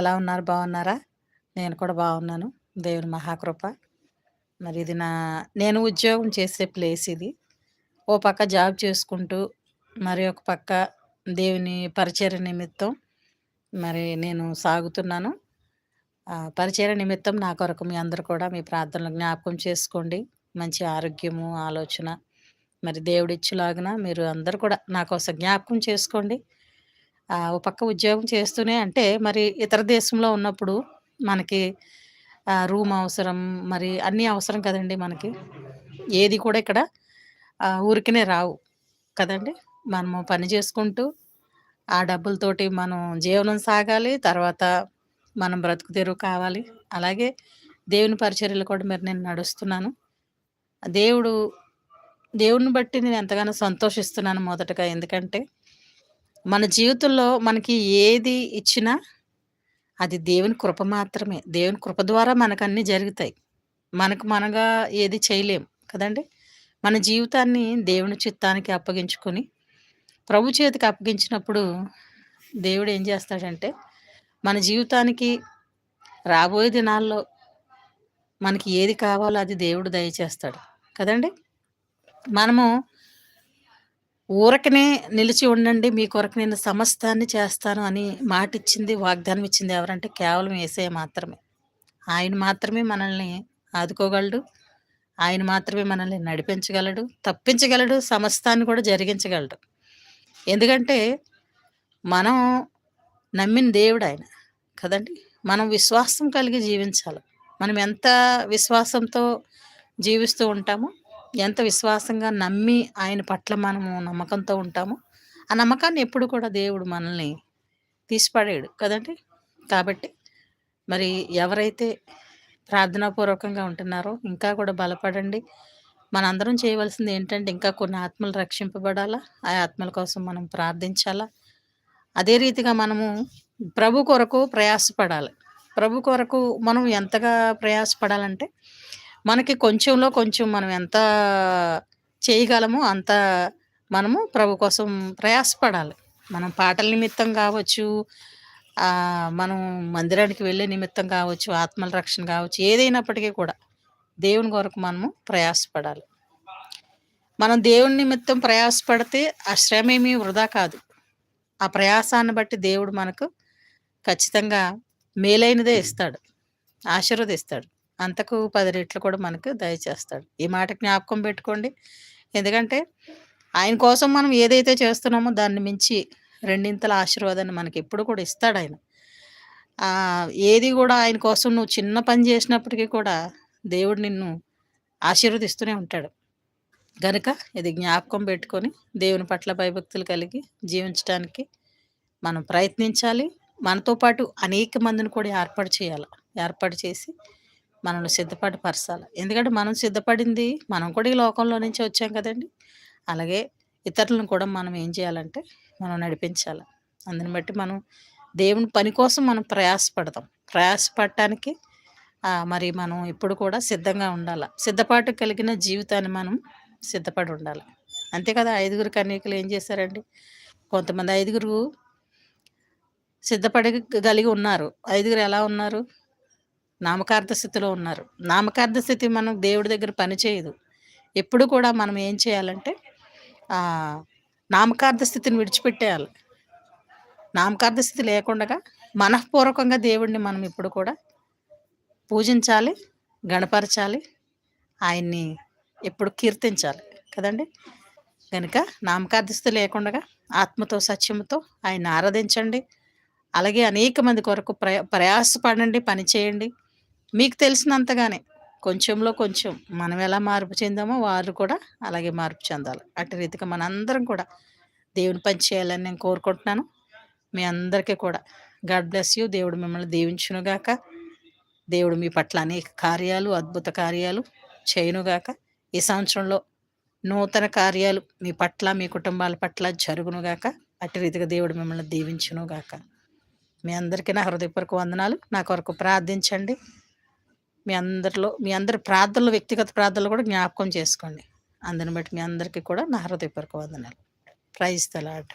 ఎలా ఉన్నారు? బాగున్నారా? నేను కూడా బాగున్నాను. దేవుని మహాకృప. మరి ఇది నా నేను ఉద్యోగం చేసే ప్లేస్ ఇది. ఓ పక్క జాబ్ చేసుకుంటూ, మరి ఒక పక్క దేవుని పరిచయ నిమిత్తం మరి నేను సాగుతున్నాను. పరిచయ నిమిత్తం నా కొరకు మీ అందరు కూడా మీ ప్రార్థనలు జ్ఞాపకం చేసుకోండి. మంచి ఆరోగ్యము, ఆలోచన మరి దేవుడిచ్చులాగున మీరు అందరు కూడా నా కోసం జ్ఞాపకం చేసుకోండి. ఓ పక్క ఉద్యోగం చేస్తూనే అంటే మరి ఇతర దేశంలో ఉన్నప్పుడు మనకి రూమ్ అవసరం, మరి అన్నీ అవసరం కదండి మనకి. ఏది కూడా ఇక్కడ ఊరికినే రావు కదండీ. మనము పని చేసుకుంటూ, ఆ డబ్బులతోటి మనం జీవనం సాగాలి. తర్వాత మనం బ్రతుకు తెరువు కావాలి. అలాగే దేవుని పరిచర్యలు కూడా మరి నేను నడుస్తున్నాను. దేవుడు దేవుని బట్టి నేను ఎంతగానో సంతోషిస్తున్నాను మొదటగా. ఎందుకంటే మన జీవితంలో మనకి ఏది ఇచ్చినా అది దేవుని కృప మాత్రమే. దేవుని కృప ద్వారా మనకన్నీ జరుగుతాయి. మనకు మనగా ఏది చేయలేం కదండీ! మన జీవితాన్ని దేవుని చిత్తానికి అప్పగించుకొని, ప్రభు చేతికి అప్పగించినప్పుడు దేవుడు ఏం చేస్తాడంటే, మన జీవితానికి రాబోయే దినాల్లో మనకి ఏది కావాలో అది దేవుడు దయచేస్తాడు. కదండి మనము ఊరకనే నిలిచి ఉండండి. మీ కొరకు నేను సమస్తాన్ని చేస్తాను అని మాటిచ్చింది, వాగ్దానం ఇచ్చింది ఎవరంటే కేవలం వేసే మాత్రమే. ఆయన మాత్రమే మనల్ని ఆదుకోగలడు. ఆయన మాత్రమే మనల్ని నడిపించగలడు, తప్పించగలడు, సమస్తాన్ని కూడా జరిగించగలడు. ఎందుకంటే మనం నమ్మిన దేవుడు ఆయన కదండీ! మనం విశ్వాసం కలిగి జీవించాలి. మనం ఎంత విశ్వాసంతో జీవిస్తూ ఉంటామో, ఎంత విశ్వాసంగా నమ్మి ఆయన పట్ల మనము నమ్మకంతో ఉంటామో, ఆ నమ్మకాన్ని ఎప్పుడు కూడా దేవుడు మనల్ని తీసిపడేయడు కదండీ! కాబట్టి మరి ఎవరైతే ప్రార్థనాపూర్వకంగా ఉంటున్నారో ఇంకా కూడా బలపడండి. మనందరం చేయవలసింది ఏంటంటే ఇంకా కొన్ని ఆత్మలు రక్షింపబడాలా. ఆ ఆత్మల కోసం మనం ప్రార్థించాలా. అదే రీతిగా మనము ప్రభు కొరకు ప్రయాసపడాలి. ప్రభు కొరకు మనం ఎంతగా ప్రయాసపడాలంటే, మనకి కొంచెంలో కొంచెం మనం ఎంత చేయగలమో అంత మనము ప్రభు కోసం ప్రయాసపడాలి. మనం పాటల నిమిత్తం కావచ్చు, మనం మందిరానికి వెళ్ళే నిమిత్తం కావచ్చు, ఆత్మల రక్షణ కావచ్చు, ఏదైనప్పటికీ కూడా దేవుని కొరకు మనము ప్రయాసపడాలి. మనం దేవుని నిమిత్తం ప్రయాసపడితే ఆ శ్రమేమీ వృధా కాదు. ఆ ప్రయాసాన్ని బట్టి దేవుడు మనకు ఖచ్చితంగా మేలైనదే ఇస్తాడు. ఆశీర్వదిస్తాడు. అంతకు పది రెట్లు కూడా మనకు దయచేస్తాడు. ఈ మాట జ్ఞాపకం పెట్టుకోండి. ఎందుకంటే ఆయన కోసం మనం ఏదైతే చేస్తున్నామో దాన్ని మించి రెండింతల ఆశీర్వాదాన్ని మనకి ఎప్పుడు కూడా ఇస్తాడు ఆయన ఏది కూడా ఆయన కోసం నువ్వు చిన్న పని చేసినప్పటికీ కూడా దేవుడు నిన్ను ఆశీర్వదిస్తూనే ఉంటాడు. గనుక ఇది జ్ఞాపకం పెట్టుకొని దేవుని పట్ల భయభక్తులు కలిగి జీవించటానికి మనం ప్రయత్నించాలి. మనతో పాటు అనేక మందిని కూడా ఏర్పాటు చేయాలి ఏర్పాటు చేసి మనల్ని సిద్ధపాటు పరచాలి ఎందుకంటే మనం సిద్ధపడింది మనం కూడా ఈ లోకంలో నుంచి వచ్చాం కదండీ! అలాగే ఇతరులను కూడా మనం ఏం చేయాలంటే మనం నడిపించాలి అందుని బట్టి మనం దేవుని పని కోసం మనం ప్రయాసపడతాం ప్రయాసపడటానికి మరి మనం ఇప్పుడు కూడా సిద్ధంగా ఉండాలి సిద్ధపాటు కలిగిన జీవితాన్ని మనం సిద్ధపడి ఉండాలి. అంతే కదా! ఐదుగురు కన్యకలు ఏం చేశారండి? కొంతమంది ఐదుగురు సిద్ధపడగలిగి ఉన్నారు. ఐదుగురు ఎలా ఉన్నారు? నామకార్థ స్థితిలో ఉన్నారు. నామకార్థ స్థితి మనం దేవుడి దగ్గర పని చేయదు. ఎప్పుడు కూడా మనం ఏం చేయాలంటే నామకార్థ స్థితిని విడిచిపెట్టేయాలి. నామకార్థ స్థితి లేకుండా మనఃపూర్వకంగా దేవుడిని మనం ఇప్పుడు కూడా పూజించాలి, గణపరచాలి. ఆయన్ని ఎప్పుడు కీర్తించాలి. కదండీ! కనుక నామకార్థ స్థితి ఆత్మతో, సత్యముతో ఆయన్ని ఆరాధించండి. అలాగే అనేక మంది కొరకు ప్రయ ప్రయాసపడండి, పని చేయండి. మీకు తెలిసినంతగానే కొంచెంలో కొంచెం మనం ఎలా మార్పు చెందామో వారు కూడా అలాగే మార్పు చెందాలి. అటు రీతిగా మనందరం కూడా దేవుని పని చేయాలని నేను కోరుకుంటున్నాను. మీ అందరికీ కూడా గాడ్ బ్లెస్ యూ. దేవుడు మిమ్మల్ని దీవించునుగాక. దేవుడు మీ పట్ల అనేక కార్యాలు, అద్భుత కార్యాలు చేయునుగాక. ఈ సంవత్సరంలో నూతన కార్యాలు మీ పట్ల, మీ కుటుంబాల పట్ల జరుగునుగాక. అటు రీతిగా దేవుడు మిమ్మల్ని దీవించునుగాక. మీ అందరికీ నా హృదయపూర్వక వందనాలు. నా కొరకు ప్రార్థించండి. మీ అందరిలో మీ అందరి ప్రార్థనలు వ్యక్తిగత ప్రార్థనలు కూడా జ్ఞాపకం చేసుకోండి. అందుని బట్టి మీ అందరికీ కూడా నా హృదయపూర్వక వందనాలు. ప్రైజ్ తలాట్